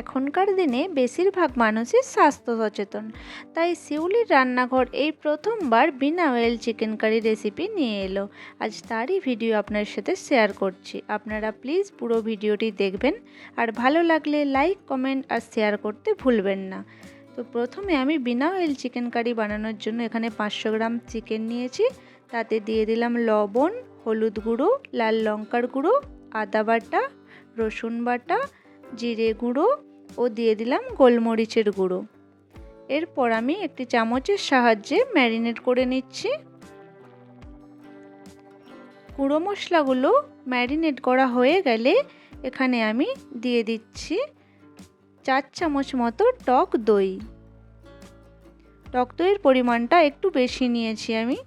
এখনকার দিনে বেশিরভাগ মানুষই স্বাস্থ্য সচেতন। তাই শিউলির রান্নাঘর এই প্রথমবার বিনা অয়েল চিকেন কারি রেসিপি নিয়ে এলো। আজ তারই ভিডিও আপনার সাথে শেয়ার করছি। আপনারা প্লিজ পুরো ভিডিওটি দেখবেন। আর ভালো লাগলে লাইক কমেন্ট আর শেয়ার করতে ভুলবেন না। তো প্রথমে আমি বিনা অয়েল চিকেন কারি বানানোর জন্য এখানে পাঁচশো গ্রাম চিকেন নিয়েছি। তাতে দিয়ে দিলাম লবণ, হলুদ গুঁড়ো, লাল লঙ্কার গুঁড়ো, আদা বাটা, রসুন বাটা জিরে গুঁড়ো ও দিয়ে দিলাম গোলমরিচের গুঁড়ো। এরপর আমি একটি চামচের সাহায্যে ম্যারিনেট করে নিচ্ছি। গুঁড়ো মশলাগুলো ম্যারিনেট করা হয়ে গেলে এখানে আমি দিয়ে দিচ্ছি চার চামচ মতো টক দই। টক দইয়ের পরিমাণটা একটু বেশি নিয়েছি আমি।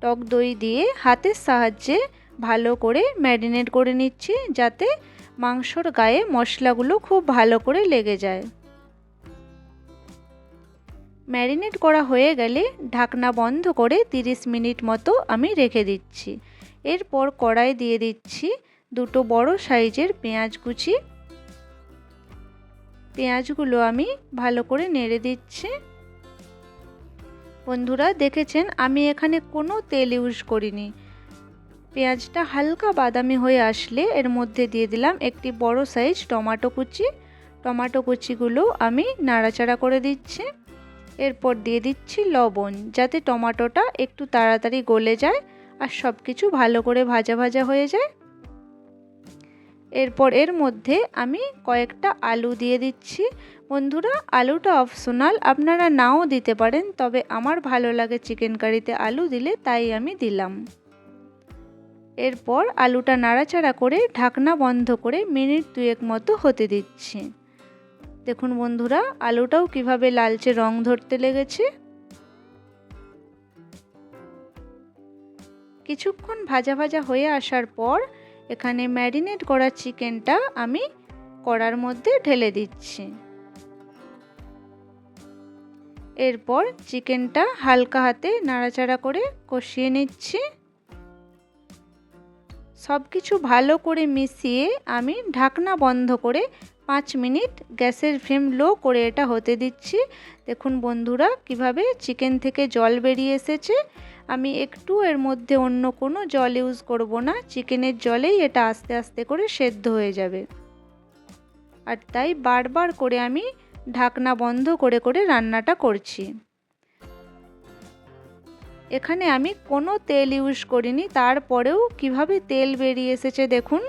টক দই দিয়ে হাতের সাহায্যে ভালো করে ম্যারিনেট করে নিচ্ছি যাতে মাংসর গায়ে মশলাগুলো খুব ভালো করে লেগে যায়। ম্যারিনেট করা হয়ে গেলে ঢাকনা বন্ধ করে 30 মিনিট মতো আমি রেখে দিচ্ছি। এরপর কড়াই দিয়ে দিচ্ছি দুটো বড় সাইজের পেঁয়াজ কুচি। পেঁয়াজগুলো আমি ভালো করে নেড়ে দিচ্ছি। বন্ধুরা, দেখেছেন আমি এখানে কোনো তেল ইউজ করিনি। পেঁয়াজটা হালকা বাদামি হয়ে আসলে এর মধ্যে দিয়ে দিলাম একটি বড় সাইজ টমাটো কুচি। টমাটো কুচিগুলো আমি নাড়াচাড়া করে দিচ্ছি। এরপর দিয়ে দিচ্ছি লবণ যাতে টমাটোটা একটু তাড়াতাড়ি গলে যায় আর সব কিছু ভালো করে ভাজা ভাজা হয়ে যায়। এরপর এর মধ্যে আমি কয়েকটা আলু দিয়ে দিচ্ছি। বন্ধুরা, আলুটা অপশনাল, আপনারা নাও দিতে পারেন, তবে আমার ভালো লাগে চিকেন কারিতে আলু দিলে তাই আমি দিলাম। এরপর আলুটা নাড়াচাড়া করে ঢাকনা বন্ধ করে মিনিট দুয়েক মতো হতে দিচ্ছি। দেখুন বন্ধুরা, আলুটাও কীভাবে লালচে রং ধরতে লেগেছে। কিছুক্ষণ ভাজা ভাজা হয়ে আসার পর এখানে ম্যারিনেট করা চিকেনটা আমি কড়ার মধ্যে ঢেলে দিচ্ছি। এরপর চিকেনটা হালকা হাতে নাড়াচাড়া করে কষিয়ে নিচ্ছি। সব কিছু ভালো করে মিশিয়ে আমি ঢাকনা বন্ধ করে পাঁচ মিনিট গ্যাসের ফ্লেম লো করে এটা হতে দিচ্ছি। দেখুন বন্ধুরা, কীভাবে চিকেন থেকে জল বেরিয়ে এসেছে। আমি একটু এর মধ্যে অন্য কোনো জল ইউজ করব না, চিকেনের জলেই এটা আস্তে আস্তে করে সেদ্ধ হয়ে যাবে। আর তাই বারবার করে আমি ঢাকনা বন্ধ করে করে রান্নাটা করছি। এখানে আমি কোনো তেল ইউজ করিনি, তারপরেও কীভাবে তেল বেরিয়ে এসেছে দেখুন।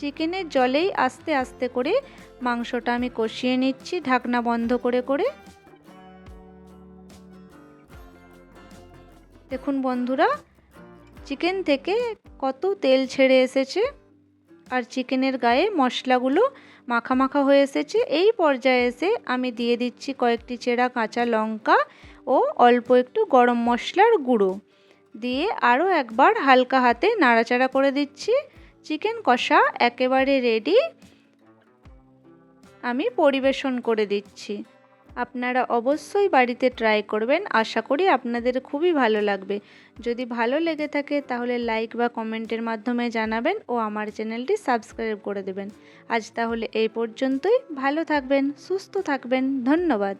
চিকেনের জলেই আস্তে আস্তে করে মাংসটা আমি কষিয়ে নিচ্ছি, ঢাকনা বন্ধ করে করে। দেখুন বন্ধুরা, চিকেন থেকে কত তেল ছেড়ে এসেছে। আর চিকেনের গায়ে মশলাগুলো মাখা মাখা হয়ে এসেছে। এই পর্যায়ে এসে আমি দিয়ে দিচ্ছি কয়েকটি চেরা কাঁচা লঙ্কা ও অল্প একটু গরম মশলার গুঁড়ো। দিয়ে আরও একবার হালকা হাতে নাড়াচাড়া করে দিচ্ছি। চিকেন কষা একেবারে রেডি আমি পরিবেশন করে দিচ্ছি। আপনারা অবশ্যই বাড়িতে ট্রাই করবেন। আশা করি আপনাদের খুবই ভালো লাগবে। যদি ভালো লেগে থাকে তাহলে লাইক বা কমেন্টের মাধ্যমে জানাবেন ও আমার চ্যানেলটি সাবস্ক্রাইব করে দেবেন। আজ তাহলে এই পর্যন্তই। ভালো থাকবেন, সুস্থ থাকবেন। ধন্যবাদ।